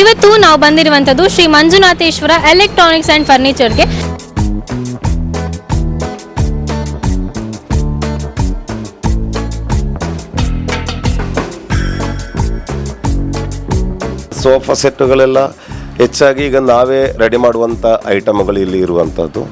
ಇವತ್ತು ನಾವು ಬಂದಿರುವಂತದ್ದು ಶ್ರೀ ಮಂಜುನಾಥೇಶ್ವರ ಎಲೆಕ್ಟ್ರಾನಿಕ್ಸ್ ಅಂಡ್ ಫರ್ನಿಚರ್ಗೆ. ಸೋಫಾ ಸೆಟ್ಟುಗಳೆಲ್ಲ ಹೆಚ್ಚಾಗಿ ಈಗ ನಾವೇ ರೆಡಿ ಮಾಡುವಂಥ ಐಟಮ್ಗಳು ಇಲ್ಲಿ ಇರುವಂಥದ್ದು.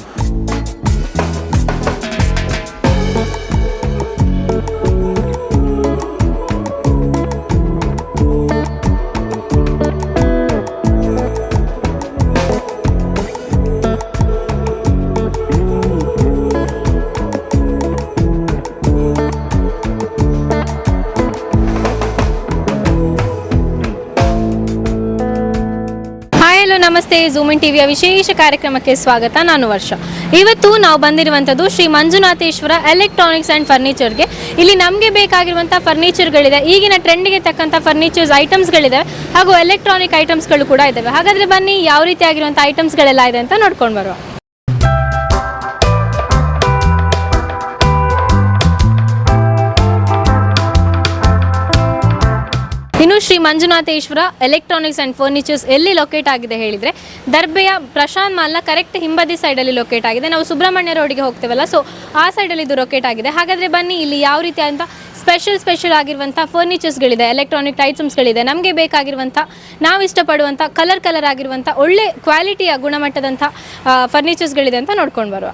ಹಲೋ ನಮಸ್ತೆ ಝೂಮಿನ್ ಟಿವಿಯ ವಿಶೇಷ ಕಾರ್ಯಕ್ರಮಕ್ಕೆ ಸ್ವಾಗತ. ನಾನು ವರ್ಷ. ಇವತ್ತು ನಾವು ಬಂದಿರುವಂಥದ್ದು ಶ್ರೀ ಮಂಜುನಾಥೇಶ್ವರ ಎಲೆಕ್ಟ್ರಾನಿಕ್ಸ್ ಆ್ಯಂಡ್ ಫರ್ನಿಚರ್ಗೆ ಇಲ್ಲಿ ನಮಗೆ ಬೇಕಾಗಿರುವಂಥ ಫರ್ನಿಚರ್ಗಳಿದೆ ಈಗಿನ ಟ್ರೆಂಡಿಗೆ ತಕ್ಕಂಥ ಫರ್ನಿಚರ್ಸ್ ಐಟಮ್ಸ್ಗಳಿದೆ ಹಾಗೂ ಎಲೆಕ್ಟ್ರಾನಿಕ್ ಐಟಮ್ಸ್ಗಳು ಕೂಡ ಇದ್ದಾವೆ. ಹಾಗಾದರೆ ಬನ್ನಿ, ಯಾವ ರೀತಿಯಾಗಿರುವಂಥ ಐಟಮ್ಸ್ಗಳೆಲ್ಲ ಇದೆ ಅಂತ ನೋಡ್ಕೊಂಡು ಬರುವ ಇನ್ನು Shri Manjunatheshwara electronics and furnitures ಎಲ್ಲಿ ಲೊಕೇಟ್ ಆಗಿದೆ ಹೇಳಿದರೆ, ದರ್ಬೆಯ ಪ್ರಶಾಂತ್ ಮಾಲ್ನ ಕರೆಕ್ಟ್ ಹಿಂಬದಿ ಸೈಡಲ್ಲಿ ಲೊಕೇಟ್ ಆಗಿದೆ. ನಾವು ಸುಬ್ರಹ್ಮಣ್ಯ ರೋಡಿಗೆ ಹೋಗ್ತೇವಲ್ಲ ಸೊ ಆ ಸೈಡಲ್ಲಿ ಇದು ಲೊಕೇಟ್ ಆಗಿದೆ. ಹಾಗಾದರೆ ಬನ್ನಿ, ಇಲ್ಲಿ ಯಾವ ರೀತಿಯಾದಂಥ ಸ್ಪೆಷಲ್ ಸ್ಪೆಷಲ್ ಆಗಿರುವಂಥ ಫರ್ನಿಚರ್ಸ್ಗಳಿದೆ ಎಲೆಕ್ಟ್ರಾನಿಕ್ ಐಟಮ್ಸ್ಗಳಿದೆ ನಮಗೆ ಬೇಕಾಗಿರುವಂಥ ನಾವು ಇಷ್ಟಪಡುವಂಥ ಕಲರ್ ಕಲರ್ ಆಗಿರುವಂಥ ಒಳ್ಳೆ ಕ್ವಾಲಿಟಿಯ ಗುಣಮಟ್ಟದಂಥ ಫರ್ನಿಚರ್ಸ್ಗಳಿದೆ ಅಂತ ನೋಡ್ಕೊಂಡು ಬರುವ.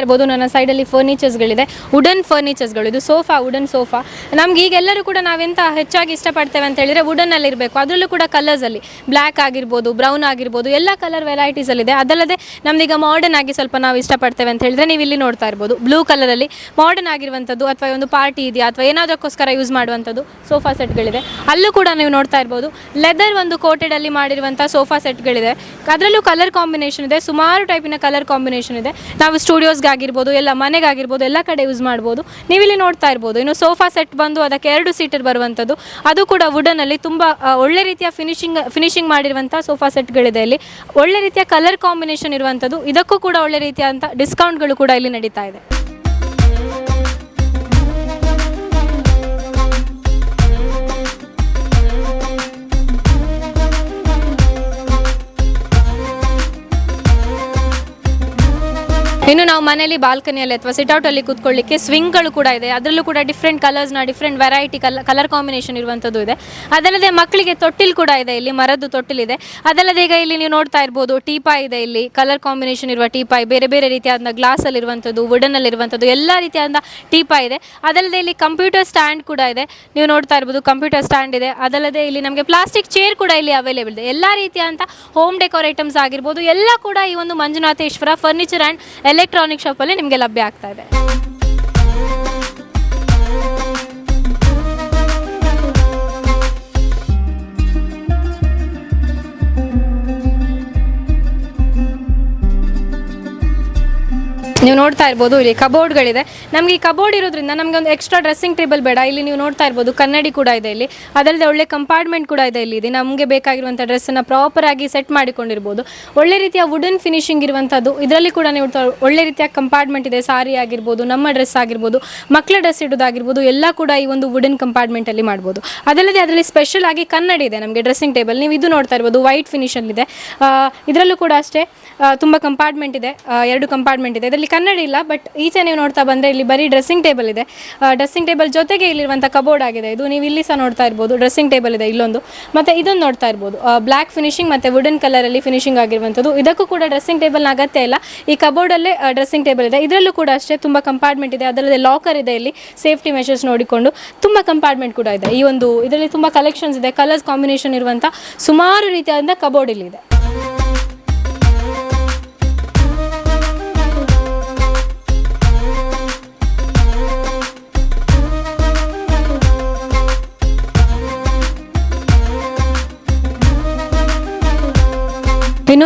ಇರ್ಬೋದು. ನನ್ನ ಸೈಡಲ್ಲಿ ಫರ್ನಿಚರ್ಸ್ಗಳಿದೆ ವುಡನ್ ಫರ್ನಿಚರ್ಸ್ಗಳು ಇದು ಸೋಫಾ ವುಡನ್ ಸೋಫಾ ನಮ್ಗೆ ಈಗೆಲ್ಲರೂ ಕೂಡ ನಾವೆಂತ ಹೆಚ್ಚಾಗಿ ಇಷ್ಟಪಡ್ತೇವೆ ಅಂತ ಹೇಳಿದ್ರೆ ವುಡನಲ್ಲಿ ಇರಬೇಕು. ಅದರಲ್ಲೂ ಕೂಡ ಕಲರ್ಸಲ್ಲಿ ಬ್ಲ್ಯಾಕ್ ಆಗಿರ್ಬೋದು ಬ್ರೌನ್ ಆಗಿರ್ಬೋದು, ಎಲ್ಲ ಕಲರ್ ವೆರೈಟೀಸಲ್ಲಿದೆ ಅದಲ್ಲದೆ ನಮ್ದೀಗ ಮಾಡರ್ನ್ ಆಗಿ ಸ್ವಲ್ಪ ನಾವು ಇಷ್ಟಪಡ್ತೇವೆ ಅಂತ ಹೇಳಿದ್ರೆ ನೀವು ಇಲ್ಲಿ ನೋಡ್ತಾ ಇರ್ಬೋದು. ಬ್ಲೂ ಕಲರಲ್ಲಿ ಮಾಡರ್ನ್ ಆಗಿರುವಂಥದ್ದು ಅಥವಾ ಒಂದು ಪಾರ್ಟಿ ಇದೆಯಾ ಅಥವಾ ಏನಾದಕ್ಕೋಸ್ಕರ ಯೂಸ್ ಮಾಡುವಂಥದ್ದು ಸೋಫಾ ಸೆಟ್ಗಳಿದೆ ಅಲ್ಲೂ ಕೂಡ ನೀವು ನೋಡ್ತಾ ಇರ್ಬೋದು. ಲೆದರ್ ಒಂದು ಕೋಟೆಡಲ್ಲಿ ಮಾಡಿರುವಂಥ ಸೋಫಾ ಸೆಟ್ಗಳಿದೆ ಅದರಲ್ಲೂ ಕಲರ್ ಕಾಂಬಿನೇಷನ್ ಇದೆ. ಸುಮಾರು ಟೈಪಿನ ಕಲರ್ ಕಾಂಬಿನೇಷನ್ ಇದೆ. ನಾವು ಸ್ಟುಡಿಯೋಸ್ಗಾಗಿರ್ಬೋದು ಎಲ್ಲ ಮನೆಗಾಗಿರ್ಬೋದು, ಎಲ್ಲ ಕಡೆ ಯೂಸ್ ಮಾಡ್ಬೋದು. ನೀವಿಲ್ಲಿ ನೋಡ್ತಾ ಇರ್ಬೋದು, ಇನ್ನು ಸೋಫಾ ಸೆಟ್ ಬಂದು ಅದಕ್ಕೆ ಎರಡು ಸೀಟರ್ ಬರುವಂಥದ್ದು. ಅದು ಕೂಡ ವುಡನಲ್ಲಿ ತುಂಬ ಒಳ್ಳೆ ರೀತಿಯ ಫಿನಿಶಿಂಗ್ ಫಿನಿಶಿಂಗ್ ಮಾಡಿರುವಂಥ ಸೋಫಾ ಸೆಟ್ಗಳಿದೆ ಇಲ್ಲಿ. ಒಳ್ಳೆ ರೀತಿಯ ಕಲರ್ ಕಾಂಬಿನೇಷನ್ ಇರುವಂಥದ್ದು. ಇದಕ್ಕೂ ಕೂಡ ಒಳ್ಳೆ ರೀತಿಯಾದಂಥ ಡಿಸ್ಕೌಂಟ್ಗಳು ಕೂಡ ಇಲ್ಲಿ ನಡೀತಾ ಇದೆ. ಇನ್ನು ನಾವು ಮನೆಯಲ್ಲಿ ಬಾಲ್ಕನಿಯಲ್ಲಿ ಅಥವಾ ಸಿಟ್ಔಟ್ ಅಲ್ಲಿ ಕೂತ್ಕೊಳ್ಳಿಕ್ಕೆ ಸ್ವಿಂಗ್ಗಳು ಕೂಡ ಇದೆ. ಅದರಲ್ಲೂ ಕೂಡ ಡಿಫ್ರೆಂಟ್ ಕಲರ್ಸ್ನ ಡಿಫ್ರೆಂಟ್ ವೆರೈಟಿ ಕಲ ಕಲರ್ ಕಾಂಬಿನೇಷನ್ ಇರುವಂಥದ್ದು ಇದೆ. ಅದಲ್ಲದೆ ಮಕ್ಕಳಿಗೆ ತೊಟ್ಟಿಲ್ ಕೂಡ ಇದೆ ಇಲ್ಲಿ, ಮರದ್ದು ತೊಟ್ಟಿಲಿದೆ ಅದಲ್ಲದೆ ಈಗ ಇಲ್ಲಿ ನೀವು ನೋಡ್ತಾ ಇರ್ಬೋದು, ಟೀಪಾಯ್ ಇದೆ ಇಲ್ಲಿ. ಕಲರ್ ಕಾಂಬಿನೇಷನ್ ಇರುವ ಟೀಪಾಯ್, ಬೇರೆ ಬೇರೆ ರೀತಿಯಾದ ಗ್ಲಾಸಲ್ಲಿರುವಂಥದ್ದು ಇರುವಂಥದ್ದು ವುಡನಲ್ಲಿ ಇರುವಂಥದ್ದು, ಎಲ್ಲ ರೀತಿಯಾದ ಟೀಪಾಯ್ ಇದೆ. ಅದಲ್ಲದೆ ಇಲ್ಲಿ ಕಂಪ್ಯೂಟರ್ ಸ್ಟ್ಯಾಂಡ್ ಕೂಡ ಇದೆ. ನೀವು ನೋಡ್ತಾ ಇರ್ಬೋದು ಕಂಪ್ಯೂಟರ್ ಸ್ಟ್ಯಾಂಡ್ ಇದೆ. ಅದಲ್ಲದೆ ಇಲ್ಲಿ ನಮಗೆ ಪ್ಲಾಸ್ಟಿಕ್ ಚೇರ್ ಕೂಡ ಇಲ್ಲಿ ಅವೈಲೇಬಲ್ ಇದೆ. ಎಲ್ಲ ರೀತಿಯಾದಂಥ ಹೋಮ್ ಡೆಕೋರ್ ಐಟಮ್ಸ್ ಆಗಿರ್ಬೋದು, ಎಲ್ಲ ಕೂಡ ಈ ಒಂದು ಮಂಜುನಾಥೇಶ್ವರ ಫರ್ನಿಚರ್ ಆ್ಯಂಡ್ ಎಲೆಕ್ಟ್ರಾನಿಕ್ ಶಾಪಲ್ಲಿ ನಿಮಗೆ ಲಭ್ಯ ಆಗ್ತಾ ಇದೆ. ನೀವು ನೋಡ್ತಾ ಇರ್ಬೋದು, ಇಲ್ಲಿ ಕಬೋರ್ಡ್ಗಳಿದೆ. ನಮಗೆ ಈ ಕಬೋರ್ಡ್ ಇರೋದ್ರಿಂದ ನಮಗೆ ಒಂದು ಎಕ್ಸ್ಟ್ರಾ ಡ್ರೆಸ್ಸಿಂಗ್ ಟೇಬಲ್ ಬೇಡ. ಇಲ್ಲಿ ನೀವು ನೋಡ್ತಾ ಇರ್ಬೋದು, ಕನ್ನಡಿ ಕೂಡ ಇದೆ ಇಲ್ಲಿ. ಅದಲ್ಲದೆ ಒಳ್ಳೆ ಕಂಪಾರ್ಟ್ಮೆಂಟ್ ಕೂಡ ಇದೆ ಇಲ್ಲಿ. ನಮಗೆ ಬೇಕಾಗಿರುವಂಥ ಡ್ರೆಸ್ಸನ್ನು ಪ್ರಾಪರ್ ಆಗಿ ಸೆಟ್ ಮಾಡಿಕೊಂಡಿರ್ಬೋದು. ಒಳ್ಳೆ ರೀತಿಯ ವುಡನ್ ಫಿನಿಶಿಂಗ್ ಇರುವಂಥದ್ದು, ಇದರಲ್ಲಿ ಕೂಡ ನೀವು ಒಳ್ಳೆ ರೀತಿಯ ಕಂಪಾರ್ಟ್ಮೆಂಟ್ ಇದೆ. ಸಾರಿ ಆಗಿರ್ಬೋದು, ನಮ್ಮ ಡ್ರೆಸ್ ಆಗಿರ್ಬೋದು ಮಕ್ಕಳ ಡ್ರೆಸ್ ಇಡೋದಾಗಿರ್ಬೋದು ಎಲ್ಲ ಕೂಡ ಈ ಒಂದು ವುಡನ್ ಕಂಪಾರ್ಟ್ಮೆಂಟಲ್ಲಿ ಮಾಡ್ಬೋದು. ಅದಲ್ಲದೆ ಅದರಲ್ಲಿ ಸ್ಪೆಷಲ್ ಆಗಿ ಕನ್ನಡಿ ಇದೆ ನಮಗೆ ಡ್ರೆಸ್ಸಿಂಗ್ ಟೇಬಲ್ ನೀವು ಇದು ನೋಡ್ತಾ ಇರ್ಬೋದು ವೈಟ್ ಫಿನಿಷಲ್ಲಿದೆ ಇದರಲ್ಲೂ ಕೂಡ ಅಷ್ಟೇ ತುಂಬ ಕಂಪಾರ್ಟ್ಮೆಂಟ್ ಇದೆ. ಎರಡು ಕಂಪಾರ್ಟ್ಮೆಂಟ್ ಇದೆ. ಇದರಲ್ಲಿ ಕನ್ನಡಿ ಇಲ್ಲ ಬಟ್ ಈಚೆ ನೀವು ನೋಡ್ತಾ ಬಂದರೆ ಇಲ್ಲಿ ಬರೀ ಡ್ರೆಸ್ಸಿಂಗ್ ಟೇಬಲ್ ಇದೆ. ಡ್ರೆಸ್ಸಿಂಗ್ ಟೇಬಲ್ ಜೊತೆಗೆ ಇಲ್ಲಿರುವಂಥ ಕಬೋರ್ಡ್ ಆಗಿದೆ. ಇದು ನೀವು ಇಲ್ಲಿ ಸಹ ನೋಡ್ತಾ ಇರ್ಬೋದು ಡ್ರೆಸ್ಸಿಂಗ್ ಟೇಬಲ್ ಇದೆ ಇಲ್ಲೊಂದು. ಮತ್ತು ಇದೊಂದು ನೋಡ್ತಾ ಇರ್ಬೋದು ಬ್ಲ್ಯಾಕ್ ಫಿನಿಶಿಂಗ್ ಮತ್ತು ವುಡನ್ ಕಲರಲ್ಲಿ ಫಿನಿಶಿಂಗ್ ಆಗಿರುವಂಥದ್ದು. ಇದಕ್ಕೂ ಕೂಡ ಡ್ರೆಸ್ಸಿಂಗ್ ಟೇಬಲ್ನ ಅಗತ್ಯ ಇಲ್ಲ. ಈ ಕಬೋರ್ಡಲ್ಲೇ ಡ್ರೆಸ್ಸಿಂಗ್ ಟೇಬಲ್ ಇದೆ. ಇದರಲ್ಲೂ ಕೂಡ ಅಷ್ಟೇ ತುಂಬ ಕಂಪಾರ್ಟ್ಮೆಂಟ್ ಇದೆ. ಅದರಲ್ಲೇ ಲಾಕರ್ ಇದೆ ಇಲ್ಲಿ ಸೇಫ್ಟಿ ಮೆಷರ್ಸ್ ನೋಡಿಕೊಂಡು. ತುಂಬ ಕಂಪಾರ್ಟ್ಮೆಂಟ್ ಕೂಡ ಇದೆ. ಈ ಒಂದು, ಇದರಲ್ಲಿ ತುಂಬ ಕಲೆಕ್ಷನ್ಸ್ ಇದೆ. ಕಲರ್ಸ್ ಕಾಂಬಿನೇಷನ್ ಇರುವಂಥ ಸುಮಾರು ರೀತಿಯಾದಂಥ ಕಬೋರ್ಡ್ ಇಲ್ಲಿದೆ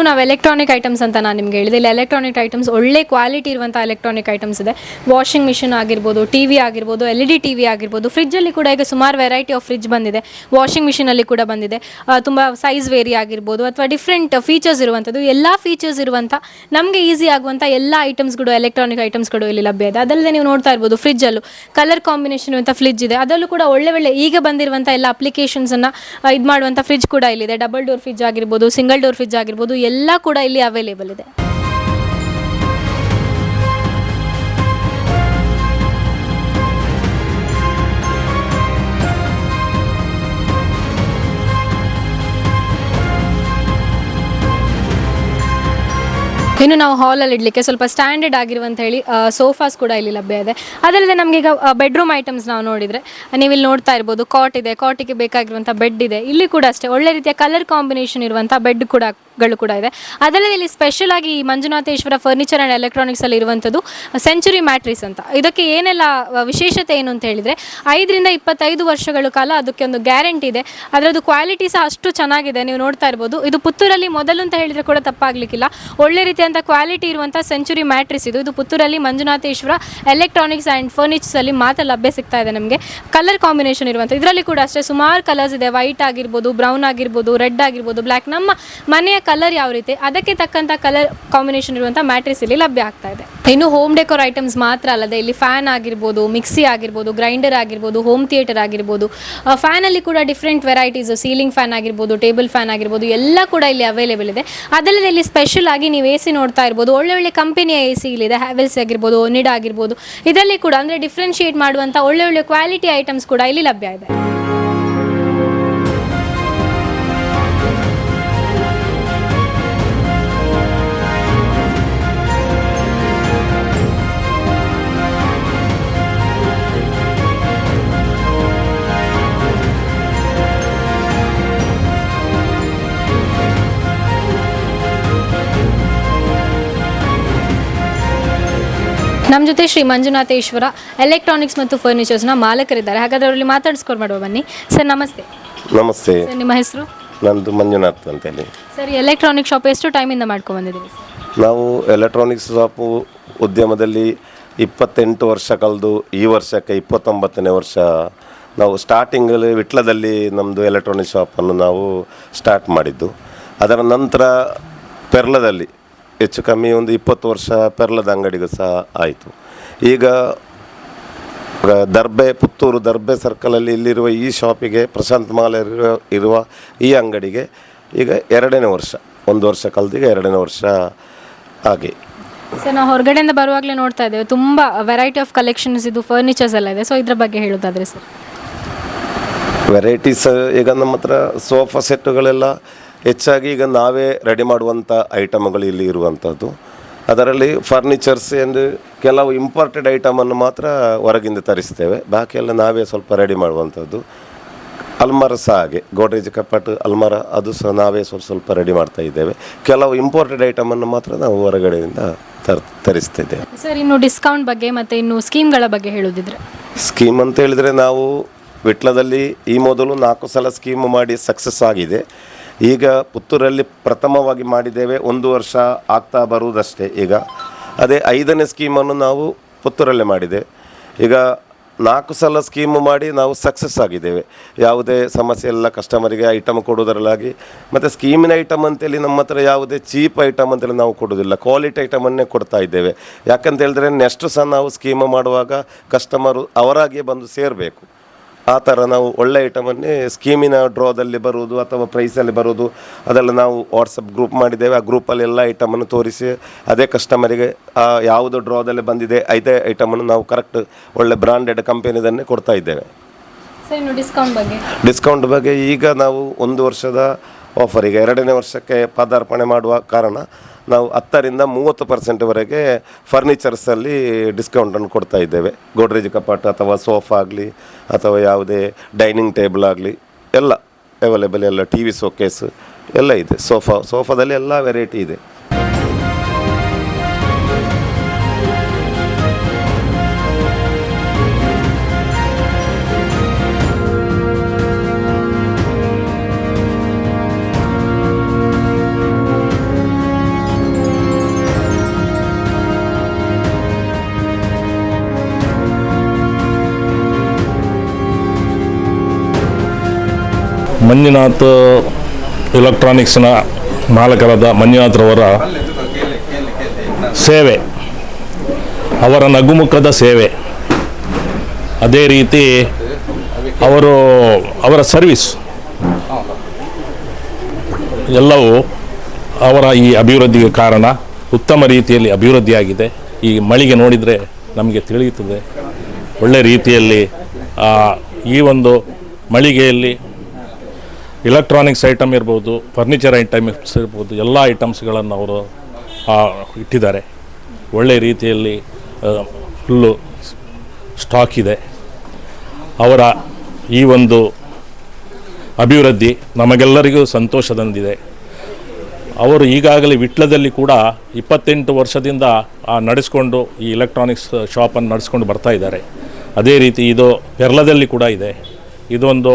ಇನ್ನು ನಾವು ಎಲೆಕ್ಟ್ರಾನಿಕ್ ಐಟಮ್ಸ್ ಅಂತ ನಾನು ನಿಮ್ಗೆ ಹೇಳಿದೆ. ಇಲ್ಲಿ ಎಲೆಕ್ಟ್ರಾನಿಕ್ ಐಟಮ್ಸ್ ಒಳ್ಳೆ ಕ್ವಾಲಿಟಿ ಇರುವಂಥ ಎಲೆಕ್ಟ್ರಾನಿಕ್ ಐಟಮ್ಸ್ ಇದೆ. ವಾಷಿಂಗ್ ಮಿಷಿನ್ ಆಗಿರ್ಬೋದು ಟಿ ವಿ ಆಗಿರ್ಬೋದು L E D T V ಆಗಿರ್ಬೋದು ಫ್ರಿಜ್ಜಲ್ಲಿ ಕೂಡ ಈಗ ಸುಮಾರು ವೆರೈಟಿ ಆಫ್ ಫ್ರಿಜ್ ಬಂದಿದೆ. ವಾಷಿಂಗ್ ಮಿಷಿನಲ್ಲಿ ಕೂಡ ಬಂದಿದೆ. ತುಂಬ ಸೈಜ್ ವೇರಿ ಆಗಿರ್ಬೋದು ಅಥವಾ ಡಿಫ್ರೆಂಟ್ ಫೀಚರ್ಸ್ ಇರುವಂಥದ್ದು. ಎಲ್ಲ ಫೀಚರ್ಸ್ ಇರುವಂಥ, ನಮಗೆ ಈಸಿ ಆಗುವಂಥ ಎಲ್ಲ ಐಟಮ್ಸ್ಗಳು ಎಲೆಕ್ಟ್ರಾನಿಕ್ ಐಟಮ್ಸ್ಗಳು ಇಲ್ಲಿ ಲಭ್ಯ ಇದೆ. ಅದಲ್ಲದೆ ನೀವು ನೋಡ್ತಾ ಇರ್ಬೋದು ಫ್ರಿಜ್ಜಲ್ಲೂ ಕಲರ್ ಕಾಂಬಿನೇಷನ್ ಅಂತ ಫ್ರಿಜ್ ಇದೆ. ಅದರಲ್ಲೂ ಕೂಡ ಒಳ್ಳೆ ಒಳ್ಳೆ ಈಗ ಬಂದಿರುವಂಥ ಎಲ್ಲ ಅಪ್ಲಿಕೇಶನ್ಸನ್ನು ಇದು ಮಾಡುವಂಥ ಫ್ರಿಜ್ ಕೂಡ ಇಲ್ಲಿದೆ ಡಬಲ್ ಡೋರ್ ಫ್ರಿಜ್ ಆಗಿರ್ಬೋದು ಸಿಂಗಲ್ ಡೋರ್ ಫ್ರಿಜ್ ಆಗಿರ್ಬೋದು ಎಲ್ಲ ಕೂಡ ಇಲ್ಲಿ ಅವೈಲೇಬಲ್ ಇದೆ. ಇನ್ನು ನಾವು ಹಾಲಲ್ಲಿ ಇಡಲಿಕ್ಕೆ ಸ್ವಲ್ಪ ಸ್ಟ್ಯಾಂಡರ್ಡ್ ಆಗಿರುವಂತ ಹೇಳಿ ಸೋಫಾಸ್ ಕೂಡ ಇಲ್ಲಿ ಲಭ್ಯ ಇದೆ. ಅದಲ್ಲದೆ ನಮಗೆ ಈಗ ಬೆಡ್ರೂಮ್ ಐಟಮ್ಸ್ ನಾವು ನೋಡಿದರೆ, ನೀವು ಇಲ್ಲಿ ನೋಡ್ತಾ ಇರ್ಬೋದು ಕಾಟ್ ಇದೆ ಕಾಟಿಗೆ ಬೇಕಾಗಿರುವಂಥ ಬೆಡ್ ಇದೆ. ಇಲ್ಲಿ ಕೂಡ ಅಷ್ಟೇ, ಒಳ್ಳೆ ರೀತಿಯ ಕಲರ್ ಕಾಂಬಿನೇಷನ್ ಇರುವಂಥ ಬೆಡ್ ಕೂಡ, ಗಳು ಕೂಡ ಇದೆ. ಅದಲ್ಲದೆ ಇಲ್ಲಿ ಸ್ಪೆಷಲ್ ಆಗಿ ಮಂಜುನಾಥೇಶ್ವರ ಫರ್ನಿಚರ್ ಆ್ಯಂಡ್ ಎಲೆಕ್ಟ್ರಾನಿಕ್ಸ್ ಅಲ್ಲಿ ಇರುವಂಥದ್ದು ಸೆಂಚುರಿ ಮ್ಯಾಟ್ರಿಸ್ ಅಂತ. ಇದಕ್ಕೆ ಏನೆಲ್ಲ ವಿಶೇಷತೆ ಏನು ಅಂತ ಹೇಳಿದರೆ, ಐದರಿಂದ ಇಪ್ಪತ್ತೈದು ವರ್ಷಗಳ ಕಾಲ ಅದಕ್ಕೆ ಒಂದು ಗ್ಯಾರಂಟಿ ಇದೆ. ಅದರದ್ದು ಕ್ವಾಲಿಟಿ ಸಹ ಅಷ್ಟು ಚೆನ್ನಾಗಿದೆ, ನೀವು ನೋಡ್ತಾ ಇರ್ಬೋದು. ಇದು ಪುತ್ತೂರಲ್ಲಿ ಮೊದಲು ಅಂತ ಹೇಳಿದರೆ ಕೂಡ ತಪ್ಪಾಗಲಿಕ್ಕಿಲ್ಲ. ಒಳ್ಳೆ ರೀತಿಯಂಥ ಕ್ವಾಲಿಟಿ ಇರುವಂಥ ಸೆಂಚುರಿ ಮ್ಯಾಟ್ರಿಸ್ ಇದು. ಇದು ಪುತ್ತೂರಲ್ಲಿ ಮಂಜುನಾಥೇಶ್ವರ ಎಲೆಕ್ಟ್ರಾನಿಕ್ಸ್ ಆ್ಯಂಡ್ ಫರ್ನಿಚರ್ಸ್ ಅಲ್ಲಿ ಮಾತ್ರ ಲಭ್ಯ ಸಿಗ್ತಾ ಇದೆ ನಮಗೆ. ಕಲರ್ ಕಾಂಬಿನೇಷನ್ ಇರುವಂಥ ಇದರಲ್ಲಿ ಕೂಡ ಅಷ್ಟೇ ಸುಮಾರು ಕಲರ್ಸ್ ಇದೆ. ವೈಟ್ ಆಗಿರ್ಬೋದು ಬ್ರೌನ್ ಆಗಿರ್ಬೋದು ರೆಡ್ ಆಗಿರ್ಬೋದು ಬ್ಲ್ಯಾಕ್ ನಮ್ಮ ಮನೆಯ ಕಲರ್ ಯಾವ ರೀತಿ? ಅದಕ್ಕೆ ತಕ್ಕಂಥ ಕಲರ್ ಕಾಂಬಿನೇಷನ್ ಇರುವಂಥ ಮ್ಯಾಟ್ರಿಸ್ ಇಲ್ಲಿ ಲಭ್ಯ ಆಗ್ತಾ ಇದೆ. ಇನ್ನು ಹೋಮ್ ಡೆಕೋರ್ ಐಟಮ್ಸ್ ಮಾತ್ರ ಅಲ್ಲದೆ ಇಲ್ಲಿ ಫ್ಯಾನ್ ಆಗಿರ್ಬೋದು ಮಿಕ್ಸಿ ಆಗಿರ್ಬೋದು ಗ್ರೈಂಡರ್ ಆಗಿರ್ಬೋದು ಹೋಮ್ ಥಿಯೇಟರ್ ಆಗಿರ್ಬೋದು ಫ್ಯಾನಲ್ಲಿ ಕೂಡ ಡಿಫ್ರೆಂಟ್ ವೆರೈಟೀಸ್ ಸೀಲಿಂಗ್ ಫ್ಯಾನ್ ಆಗಿರ್ಬೋದು ಟೇಬಲ್ ಫ್ಯಾನ್ ಆಗಿರ್ಬೋದು, ಎಲ್ಲ ಕೂಡ ಇಲ್ಲಿ ಅವೈಲೇಬಲ್ ಇದೆ. ಅದಲ್ಲದೆ ಇಲ್ಲಿ ಸ್ಪೆಷಲ್ ಆಗಿ ನೀವು ಎ ಸಿ ನೋಡ್ತಾ ಇರ್ಬೋದು. ಒಳ್ಳೆ ಒಳ್ಳೆ ಕಂಪನಿಯ ಎ ಸಿ ಇಲ್ಲಿದೆ. ಹ್ಯಾವೆಲ್ಸ್ ಆಗಿರ್ಬೋದು ಒನಿಡಾ ಆಗಿರ್ಬೋದು. ಇದರಲ್ಲಿ ಕೂಡ ಅಂದರೆ ಡಿಫ್ರೆನ್ಶಿಯೇಟ್ ಮಾಡುವಂಥ ಒಳ್ಳೆ ಒಳ್ಳೆ ಕ್ವಾಲಿಟಿ ಐಟಮ್ಸ್ ಕೂಡ ಇಲ್ಲಿ ಲಭ್ಯ ಇದೆ. ನಮ್ಮ ಜೊತೆ ಶ್ರೀ ಮಂಜುನಾಥೇಶ್ವರ ಎಲೆಕ್ಟ್ರಾನಿಕ್ಸ್ ಮತ್ತು ಫರ್ನಿಚರ್ಸ್ನ ಮಾಲಕರಿದ್ದಾರೆ. ಹಾಗಾದ್ರೆ ಅವರಲ್ಲಿ ಮಾತಾಡಿಸ್ಕೊಂಡು ಮಾಡುವ ಬನ್ನಿ. ಸರ್ ನಮಸ್ತೆ. ನಮಸ್ತೆ. ಸರ್ ನಿಮ್ಮ ಹೆಸರು? ನಂದು ಮಂಜುನಾಥ್ ಅಂತೇಳಿ. ಸರ್ ಎಲೆಕ್ಟ್ರಾನಿಕ್ ಶಾಪ್ ಎಷ್ಟು ಟೈಮಿಂದ ಮಾಡ್ಕೊಂಡು ಬಂದಿದ್ದೀವಿ ಸರ್? ನಾವು ಎಲೆಕ್ಟ್ರಾನಿಕ್ಸ್ ಶಾಪು ಉದ್ಯಮದಲ್ಲಿ ಇಪ್ಪತ್ತೆಂಟು ವರ್ಷ ಕಳೆದು ಈ ವರ್ಷಕ್ಕೆ ಇಪ್ಪತ್ತೊಂಬತ್ತನೇ ವರ್ಷ ನಾವು ಸ್ಟಾರ್ಟಿಂಗಲ್ಲಿ ವಿಟ್ಲದಲ್ಲಿ ನಮ್ಮದು ಎಲೆಕ್ಟ್ರಾನಿಕ್ ಶಾಪನ್ನು ನಾವು ಸ್ಟಾರ್ಟ್ ಮಾಡಿದ್ದು. ಅದರ ನಂತರ ಪೆರ್ಲದಲ್ಲಿ ಹೆಚ್ಚು ಕಮ್ಮಿ ಒಂದು ಇಪ್ಪತ್ತು ವರ್ಷ ಪೆರ್ಲದ ಅಂಗಡಿಗೂ ಸಹ ಆಯಿತು. ಈಗ ದರ್ಬೆ ಪುತ್ತೂರು ದರ್ಬೆ ಸರ್ಕಲಲ್ಲಿ ಇಲ್ಲಿರುವ ಈ ಶಾಪಿಗೆ ಪ್ರಶಾಂತ್ ಮಾಲ್ ಇರುವ ಇರುವ ಈ ಅಂಗಡಿಗೆ ಈಗ ಎರಡನೇ ವರ್ಷ ಒಂದು ವರ್ಷ ಕಳೆದೀಗ ಎರಡನೇ ವರ್ಷ ಹಾಗೆ ಸರ್ ನಾವು ಹೊರಗಡೆಯಿಂದ ಬರುವಾಗಲೇ ನೋಡ್ತಾ ಇದ್ದೇವೆ. ತುಂಬ ವೆರೈಟಿ ಆಫ್ ಕಲೆಕ್ಷನ್ಸ್ ಇದು ಫರ್ನಿಚರ್ಸ್ ಎಲ್ಲ ಇದೆ. ಸೊ ಇದ್ರ ಬಗ್ಗೆ ಹೇಳೋದಾದ್ರೆ ಸರ್. ವೆರೈಟೀಸ್ ಈಗ ನಮ್ಮ ಹತ್ರ ಸೋಫಾ ಸೆಟ್ಟುಗಳೆಲ್ಲ ಹೆಚ್ಚಾಗಿ ಈಗ ನಾವೇ ರೆಡಿ ಮಾಡುವಂಥ ಐಟಮ್ಗಳು ಇಲ್ಲಿ ಇರುವಂಥದ್ದು. ಅದರಲ್ಲಿ ಫರ್ನಿಚರ್ಸ್ ಎಂದು ಕೆಲವು ಇಂಪಾರ್ಟೆಡ್ ಐಟಮನ್ನು ಮಾತ್ರ ಹೊರಗಿಂದ ತರಿಸ್ತೇವೆ. ಬಾಕಿ ಎಲ್ಲ ನಾವೇ ಸ್ವಲ್ಪ ರೆಡಿ ಮಾಡುವಂಥದ್ದು. ಅಲ್ಮರ ಸಹ ಹಾಗೆ. ಗೋಡ್ರೇಜ್ ಕಪಾಟು ಅಲ್ಮರ ಅದು ಸಹ ನಾವೇ ಸ್ವಲ್ಪ ಸ್ವಲ್ಪ ರೆಡಿ ಮಾಡ್ತಾ ಇದ್ದೇವೆ. ಕೆಲವು ಇಂಪೋರ್ಟೆಡ್ ಐಟಮನ್ನು ಮಾತ್ರ ನಾವು ಹೊರಗಡೆಯಿಂದ ತರ್ ತರಿಸ್ತಿದ್ದೇವೆ. ಸರ್ ಇನ್ನು ಡಿಸ್ಕೌಂಟ್ ಬಗ್ಗೆ ಮತ್ತು ಇನ್ನು ಸ್ಕೀಮ್ಗಳ ಬಗ್ಗೆ ಹೇಳೋದಿದ್ರೆ? ಸ್ಕೀಮ್ ಅಂತ ಹೇಳಿದರೆ ನಾವು ವಿಟ್ಲದಲ್ಲಿ ಈ ಮೊದಲು ನಾಲ್ಕು ಸಲ ಸ್ಕೀಮ್ ಮಾಡಿ ಸಕ್ಸಸ್ ಆಗಿದೆ. ಈಗ ಪುತ್ತೂರಲ್ಲಿ ಪ್ರಥಮವಾಗಿ ಮಾಡಿದ್ದೇವೆ ಒಂದು ವರ್ಷ ಆಗ್ತಾ ಬರುವುದಷ್ಟೇ ಈಗ. ಅದೇ ಐದನೇ ಸ್ಕೀಮನ್ನು ನಾವು ಪುತ್ತೂರಲ್ಲೇ ಮಾಡಿದೆ. ಈಗ ನಾಲ್ಕು ಸಲ ಸ್ಕೀಮು ಮಾಡಿ ನಾವು ಸಕ್ಸಸ್ ಆಗಿದ್ದೇವೆ. ಯಾವುದೇ ಸಮಸ್ಯೆ ಎಲ್ಲ ಕಸ್ಟಮರಿಗೆ ಐಟಮ್ ಕೊಡೋದರಲ್ಲಾಗಿ ಮತ್ತು ಸ್ಕೀಮಿನ ಐಟಮ್ ಅಂತೇಳಿ ನಮ್ಮ ಹತ್ರ ಯಾವುದೇ ಚೀಪ್ ಐಟಮ್ ಅಂತೇಳಿ ನಾವು ಕೊಡೋದಿಲ್ಲ ಕ್ವಾಲಿಟಿ ಐಟಮನ್ನೇ ಕೊಡ್ತಾ ಇದ್ದೇವೆ. ಯಾಕಂತ ಹೇಳಿದ್ರೆ ನೆಕ್ಸ್ಟ್ ಸಹ ನಾವು ಸ್ಕೀಮ್ ಮಾಡುವಾಗ ಕಸ್ಟಮರು ಅವರಾಗಿಯೇ ಬಂದು ಸೇರಬೇಕು. ಆ ಥರ ನಾವು ಒಳ್ಳೆ ಐಟಮನ್ನೇ ಸ್ಕೀಮಿನ ಡ್ರಾದಲ್ಲಿ ಬರುವುದು ಅಥವಾ ಪ್ರೈಸಲ್ಲಿ ಬರುವುದು ಅದೆಲ್ಲ ನಾವು ವಾಟ್ಸಪ್ ಗ್ರೂಪ್ ಮಾಡಿದ್ದೇವೆ. ಆ ಗ್ರೂಪಲ್ಲಿ ಎಲ್ಲ ಐಟಮನ್ನು ತೋರಿಸಿ ಅದೇ ಕಸ್ಟಮರಿಗೆ ಆ ಯಾವುದು ಡ್ರಾದಲ್ಲಿ ಬಂದಿದೆ ಐದೇ ಐಟಮನ್ನು ನಾವು ಕರೆಕ್ಟ್ ಒಳ್ಳೆ ಬ್ರಾಂಡೆಡ್ ಕಂಪೆನಿದನ್ನೇ ಕೊಡ್ತಾ ಇದ್ದೇವೆ. ಸರ್ ಇನ್ನು ಡಿಸ್ಕೌಂಟ್ ಬಗ್ಗೆ? ಡಿಸ್ಕೌಂಟ್ ಬಗ್ಗೆ ಈಗ ನಾವು ಒಂದು ವರ್ಷದ ಆಫರ್ ಈಗ ಎರಡನೇ ವರ್ಷಕ್ಕೆ ಪದಾರ್ಪಣೆ ಮಾಡುವ ಕಾರಣ ನಾವು ಹತ್ತರಿಂದ ಮೂವತ್ತು ಪರ್ಸೆಂಟ್ವರೆಗೆ ಫರ್ನಿಚರ್ಸಲ್ಲಿ ಡಿಸ್ಕೌಂಟನ್ನು ಕೊಡ್ತಾ ಇದ್ದೇವೆ. ಗೋಡ್ರೇಜ್ ಕಪಾಟ್ ಅಥವಾ ಸೋಫಾ ಆಗಲಿ ಅಥವಾ ಯಾವುದೇ ಡೈನಿಂಗ್ ಟೇಬಲ್ ಆಗಲಿ ಎಲ್ಲ ಅವೈಲೇಬಲ್ ಎಲ್ಲ ಟಿ ವಿ ಸೋಕೇಸ್ ಎಲ್ಲ ಇದೆ. ಸೋಫಾ, ಸೋಫಾದಲ್ಲಿ ಎಲ್ಲ ವೆರೈಟಿ ಇದೆ. ಮಂಜುನಾಥ್ ಎಲೆಕ್ಟ್ರಾನಿಕ್ಸ್ನ ಮಾಲಕರಾದ ಮಂಜುನಾಥ್ರವರ ಸೇವೆ, ಅವರ ನಗುಮುಖದ ಸೇವೆ. ಅದೇ ರೀತಿ ಅವರು ಅವರ ಸರ್ವಿಸ್ ಎಲ್ಲವೂ ಅವರ ಈ ಅಭಿವೃದ್ಧಿಗೆ ಕಾರಣ. ಉತ್ತಮ ರೀತಿಯಲ್ಲಿ ಅಭಿವೃದ್ಧಿಯಾಗಿದೆ. ಈ ಮಳಿಗೆ ನೋಡಿದರೆ ನಮಗೆ ತಿಳಿಯುತ್ತದೆ. ಒಳ್ಳೆ ರೀತಿಯಲ್ಲಿ ಈ ಒಂದು ಮಳಿಗೆಯಲ್ಲಿ ಇಲೆಕ್ಟ್ರಾನಿಕ್ಸ್ ಐಟಮ್ ಇರ್ಬೋದು ಫರ್ನಿಚರ್ ಐಟಮ್ಸ್ ಇರ್ಬೋದು, ಎಲ್ಲ ಐಟಮ್ಸ್ಗಳನ್ನು ಅವರು ಇಟ್ಟಿದ್ದಾರೆ. ಒಳ್ಳೆ ರೀತಿಯಲ್ಲಿ ಫುಲ್ಲು ಸ್ಟಾಕ್ ಇದೆ. ಅವರ ಈ ಒಂದು ಅಭಿವೃದ್ಧಿ ನಮಗೆಲ್ಲರಿಗೂ ಸಂತೋಷದಂದಿದೆ ಅವರು ಈಗಾಗಲೇ ವಿಟ್ಲದಲ್ಲಿ ಕೂಡ ಇಪ್ಪತ್ತೆಂಟು ವರ್ಷದಿಂದ ನಡೆಸ್ಕೊಂಡು ಈ ಎಲೆಕ್ಟ್ರಾನಿಕ್ಸ್ ಶಾಪನ್ನು ನಡೆಸ್ಕೊಂಡು ಬರ್ತಾ ಇದ್ದಾರೆ. ಅದೇ ರೀತಿ ಇದು ಪೆರ್ಲದಲ್ಲಿ ಕೂಡ ಇದೆ. ಇದೊಂದು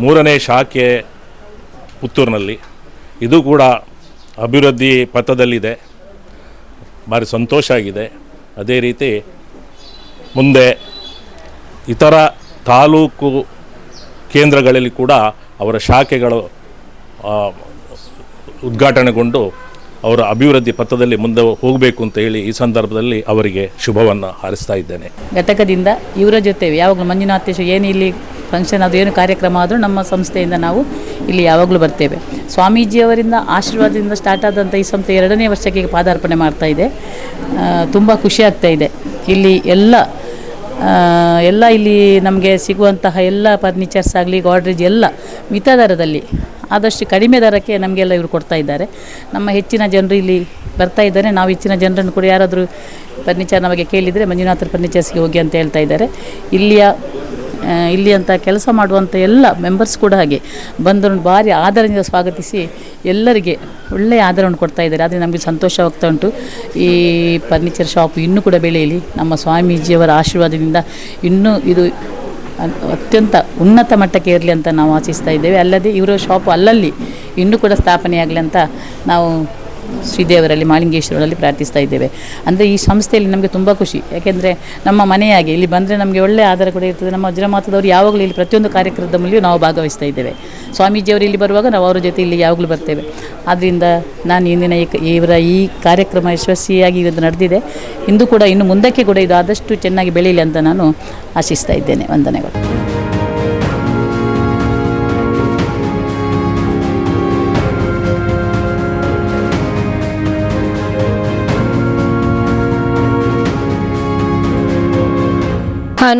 ಮೂರನೇ ಶಾಖೆ ಪುತ್ತೂರಿನಲ್ಲಿ. ಇದು ಕೂಡ ಅಭಿವೃದ್ಧಿ ಪಥದಲ್ಲಿದೆ. ಭಾರಿ ಸಂತೋಷ ಆಗಿದೆ. ಅದೇ ರೀತಿ ಮುಂದೆ ಇತರ ತಾಲೂಕು ಕೇಂದ್ರಗಳಲ್ಲಿ ಕೂಡ ಅವರ ಶಾಖೆಗಳು ಉದ್ಘಾಟನೆಗೊಂಡು ಅವರ ಅಭಿವೃದ್ಧಿ ಪಥದಲ್ಲಿ ಮುಂದೆ ಹೋಗಬೇಕು ಅಂತ ಹೇಳಿ ಈ ಸಂದರ್ಭದಲ್ಲಿ ಅವರಿಗೆ ಶುಭವನ್ನು ಹಾರಿಸ್ತಾ ಇದ್ದೇನೆ. ಘಟಕದಿಂದ ಇವರ ಜೊತೆ ಯಾವಾಗಲೂ ಮಂಜುನಾಥೇಶ ಏನು ಇಲ್ಲಿ ಫಂಕ್ಷನ್ ಅದು ಏನು ಕಾರ್ಯಕ್ರಮ ಆದರೂ ನಮ್ಮ ಸಂಸ್ಥೆಯಿಂದ ನಾವು ಇಲ್ಲಿ ಯಾವಾಗಲೂ ಬರ್ತೇವೆ. ಸ್ವಾಮೀಜಿಯವರಿಂದ ಆಶೀರ್ವಾದದಿಂದ ಸ್ಟಾರ್ಟ್ ಆದಂಥ ಈ ಸಂಸ್ಥೆ ಎರಡನೇ ವರ್ಷಕ್ಕೆ ಪಾದಾರ್ಪಣೆ ಮಾಡ್ತಾ ಇದೆ. ತುಂಬ ಖುಷಿ ಆಗ್ತಾ ಇದೆ. ಇಲ್ಲಿ ಎಲ್ಲ ಎಲ್ಲ ಇಲ್ಲಿ ನಮಗೆ ಸಿಗುವಂತಹ ಎಲ್ಲ ಫರ್ನಿಚರ್ಸ್ ಆಗಲಿ ಗಾಡ್ರೇಜ್ ಎಲ್ಲ ಮಿತ ದರದಲ್ಲಿ, ಆದಷ್ಟು ಕಡಿಮೆ ದರಕ್ಕೆ ನಮಗೆಲ್ಲ ಇವರು ಕೊಡ್ತಾ ಇದ್ದಾರೆ. ನಮ್ಮ ಹೆಚ್ಚಿನ ಜನರು ಇಲ್ಲಿ ಬರ್ತಾ ಇದ್ದಾರೆ. ನಾವು ಹೆಚ್ಚಿನ ಜನರನ್ನು ಕೂಡ ಯಾರಾದರೂ ಫರ್ನಿಚರ್ ನಮಗೆ ಕೇಳಿದರೆ ಮಂಜುನಾಥರ್ ಫರ್ನಿಚರ್ಸ್ಗೆ ಹೋಗಿ ಅಂತ ಹೇಳ್ತಾ ಇದ್ದಾರೆ. ಇಲ್ಲಿಯ ಇಲ್ಲಿ ಅಂತ ಕೆಲಸ ಮಾಡುವಂಥ ಎಲ್ಲ ಮೆಂಬರ್ಸ್ ಕೂಡ ಹಾಗೆ ಬಂದರು ಭಾರಿ ಆದರದಿಂದ ಸ್ವಾಗತಿಸಿ ಎಲ್ಲರಿಗೆ ಒಳ್ಳೆಯ ಆಧಾರವನ್ನು ಕೊಡ್ತಾ ಇದ್ದಾರೆ. ಆದರೆ ನಮಗೆ ಸಂತೋಷವಾಗ್ತಾ ಉಂಟು. ಈ ಫರ್ನಿಚರ್ ಶಾಪ್ ಇನ್ನೂ ಕೂಡ ಬೆಳೆಯಲಿ. ನಮ್ಮ ಸ್ವಾಮೀಜಿಯವರ ಆಶೀರ್ವಾದದಿಂದ ಇನ್ನೂ ಇದು ಅತ್ಯಂತ ಉನ್ನತ ಮಟ್ಟಕ್ಕೆ ಇರಲಿ ಅಂತ ನಾವು ಆಶಿಸ್ತಾ ಇದ್ದೇವೆ. ಅಲ್ಲದೆ ಇವರ ಶಾಪ್ ಅಲ್ಲಲ್ಲಿ ಇನ್ನೂ ಕೂಡ ಸ್ಥಾಪನೆಯಾಗಲಿ ಅಂತ ನಾವು ಶ್ರೀದೇವರಲ್ಲಿ ಮಾಲಿಂಗೇಶ್ವರಲ್ಲಿ ಪ್ರಾರ್ಥಿಸ್ತಾ ಇದ್ದೇವೆ. ಅಂದರೆ ಈ ಸಂಸ್ಥೆಯಲ್ಲಿ ನಮಗೆ ತುಂಬ ಖುಷಿ. ಯಾಕೆಂದರೆ ನಮ್ಮ ಮನೆಯಾಗಿ ಇಲ್ಲಿ ಬಂದರೆ ನಮಗೆ ಒಳ್ಳೆಯ ಆಧಾರ ಕೂಡ ಇರ್ತದೆ. ನಮ್ಮ ವಜ್ರಮಾತದವರು ಯಾವಾಗಲೂ ಇಲ್ಲಿ ಪ್ರತಿಯೊಂದು ಕಾರ್ಯಕ್ರಮದಲ್ಲಿಯೂ ನಾವು ಭಾಗವಹಿಸ್ತಾ ಇದ್ದೇವೆ. ಸ್ವಾಮೀಜಿಯವರು ಇಲ್ಲಿ ಬರುವಾಗ ನಾವು ಅವರ ಜೊತೆ ಇಲ್ಲಿ ಯಾವಾಗಲೂ ಬರ್ತೇವೆ. ಆದ್ದರಿಂದ ನಾನು ಇಂದಿನ ಇವರ ಈ ಕಾರ್ಯಕ್ರಮ ಯಶಸ್ವಿಯಾಗಿ ಇವತ್ತು ನಡೆದಿದೆ. ಇಂದು ಕೂಡ, ಇನ್ನು ಮುಂದಕ್ಕೆ ಕೂಡ ಇದು ಆದಷ್ಟು ಚೆನ್ನಾಗಿ ಬೆಳೀಲಿ ಅಂತ ನಾನು ಆಶಿಸ್ತಾ ಇದ್ದೇನೆ. ವಂದನೆಗಳು.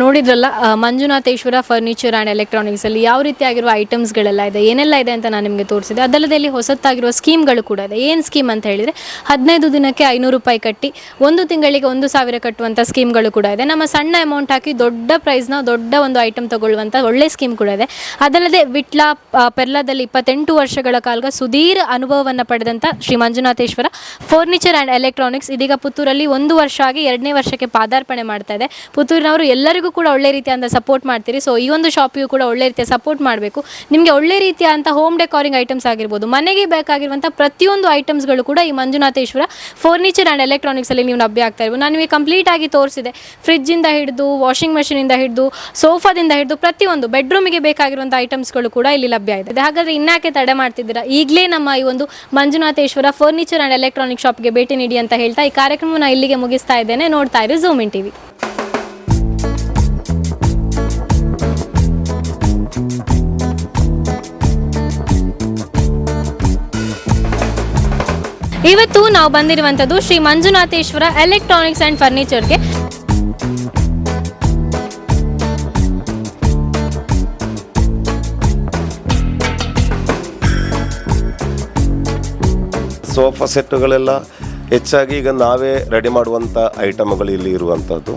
ನೋಡಿದ್ರಲ್ಲ ಮಂಜುನಾಥೇಶ್ವರ ಫರ್ನಿಚರ್ ಆ್ಯಂಡ್ ಎಲೆಕ್ಟ್ರಾನಿಕ್ಸ್ ಅಲ್ಲಿ ಯಾವ ರೀತಿಯಾಗಿರುವ ಐಟಮ್ಸ್ಗಳೆಲ್ಲ ಇದೆ, ಏನೆಲ್ಲ ಇದೆ ಅಂತ ನಾನು ನಿಮಗೆ ತೋರಿಸಿದೆ. ಅದಲ್ಲದೆ ಇಲ್ಲಿ ಹೊಸತಾಗಿರುವ ಸ್ಕೀಮ್ಗಳು ಕೂಡ ಇದೆ. ಏನು ಸ್ಕೀಮ್ ಅಂತ ಹೇಳಿದರೆ, ಹದಿನೈದು ದಿನಕ್ಕೆ ಐನೂರು ರೂಪಾಯಿ ಕಟ್ಟಿ, ಒಂದು ತಿಂಗಳಿಗೆ ಒಂದು ಸಾವಿರ ಕಟ್ಟುವಂಥ ಸ್ಕೀಮ್ಗಳು ಕೂಡ ಇದೆ. ನಮ್ಮ ಸಣ್ಣ ಅಮೌಂಟ್ ಹಾಕಿ ದೊಡ್ಡ ಪ್ರೈಸ್ನ ದೊಡ್ಡ ಒಂದು ಐಟಮ್ ತಗೊಳ್ಳುವಂಥ ಒಳ್ಳೆ ಸ್ಕೀಮ್ ಕೂಡ ಇದೆ. ಅದಲ್ಲದೆ ವಿಟ್ಲ ಪೆರ್ಲಾದಲ್ಲಿ ಇಪ್ಪತ್ತೆಂಟು ವರ್ಷಗಳ ಕಾಲ ಸುದೀರ್ ಅನುಭವವನ್ನು ಪಡೆದಂಥ Shri Manjunatheshwara furniture and electronics ಇದೀಗ ಪುತ್ತೂರಲ್ಲಿ ಒಂದು ವರ್ಷ ಆಗಿ ಎರಡನೇ ವರ್ಷಕ್ಕೆ ಪಾದಾರ್ಪಣೆ ಮಾಡ್ತಾ ಇದೆ. ಪುತ್ತೂರಿನವರು ಎಲ್ಲರಿಗೂ ಕೂಡ ಒಳ್ಳೆ ರೀತಿಯಾದ ಸಪೋರ್ಟ್ ಮಾಡ್ತೀರಿ. ಸೊ ಈ ಒಂದು ಶಾಪಿಗೂ ಕೂಡ ಒಳ್ಳೆ ರೀತಿಯ ಸಪೋರ್ಟ್ ಮಾಡಬೇಕು. ನಿಮಗೆ ಒಳ್ಳೆ ರೀತಿಯಾದಂಥ ಹೋಮ್ ಡೆಕೋರಿಂಗ್ ಐಟಮ್ಸ್ ಆಗಿರ್ಬೋದು. ಮನೆಗೆ ಬೇಕಾಗಿರುವಂಥ ಪ್ರತಿಯೊಂದು ಐಟಮ್ಸ್ಗಳು ಕೂಡ ಈ ಮಂಜುನಾಥೇಶ್ವರ ಫರ್ನಿಚರ್ ಆ್ಯಂಡ್ ಎಲೆಕ್ಟ್ರಾನಿಕ್ಸಲ್ಲಿ ನೀವು ಲಭ್ಯ ಆಗ್ತಾ ಇರ್ಬೋದು. ನಾನು ನಿಮಗೆ ಕಂಪ್ಲೀಟ್ ಆಗಿ ತೋರಿಸಿದೆ. ಫ್ರಿಜ್ಜಿಂದ ಹಿಡಿದು ವಾಷಿಂಗ್ ಮೆಷಿನಿಂದ ಹಿಡಿದು ಸೋಫಾದಿಂದ ಹಿಡಿದು ಪ್ರತಿಯೊಂದು ಬೆಡ್ರೂಮಿಗೆ ಬೇಕಾಗಿರುವಂಥ ಐಟಮ್ಸ್ಗಳು ಕೂಡ ಇಲ್ಲಿ ಲಭ್ಯ ಇದೆ. ಹಾಗಾದರೆ ಇನ್ನಾಕೆ ತಡೆ ಮಾಡ್ತಿದ್ದೀರಾ? ಈಗಲೇ ನಮ್ಮ ಈ ಒಂದು ಮಂಜುನಾಥೇಶ್ವರ ಫರ್ನಿಚರ್ ಆ್ಯಂಡ್ ಎಲೆಕ್ಟ್ರಾನಿಕ್ ಶಾಪ್ಗೆ ಭೇಟಿ ನೀಡಿ ಅಂತ ಹೇಳ್ತಾ ಈ ಕಾರ್ಯಕ್ರಮವನ್ನು ಇಲ್ಲಿಗೆ ಮುಗಿಸ್ತಾ ಇದ್ದೇನೆ. ನೋಡ್ತಾ ಇರಿ ಝೂಮ್ ಇನ್ ಟಿವಿ ಇವತ್ತು ನಾವು ಬಂದಿರುವಂಥದ್ದು ಶ್ರೀ ಮಂಜುನಾಥೇಶ್ವರ ಎಲೆಕ್ಟ್ರಾನಿಕ್ಸ್ ಆ್ಯಂಡ್ ಫರ್ನಿಚರ್ಗೆ ಸೋಫಾ ಸೆಟ್ಟುಗಳೆಲ್ಲ ಹೆಚ್ಚಾಗಿ ಈಗ ನಾವೇ ರೆಡಿ ಮಾಡುವಂಥ ಐಟಮ್ಗಳು ಇಲ್ಲಿ ಇರುವಂಥದ್ದು.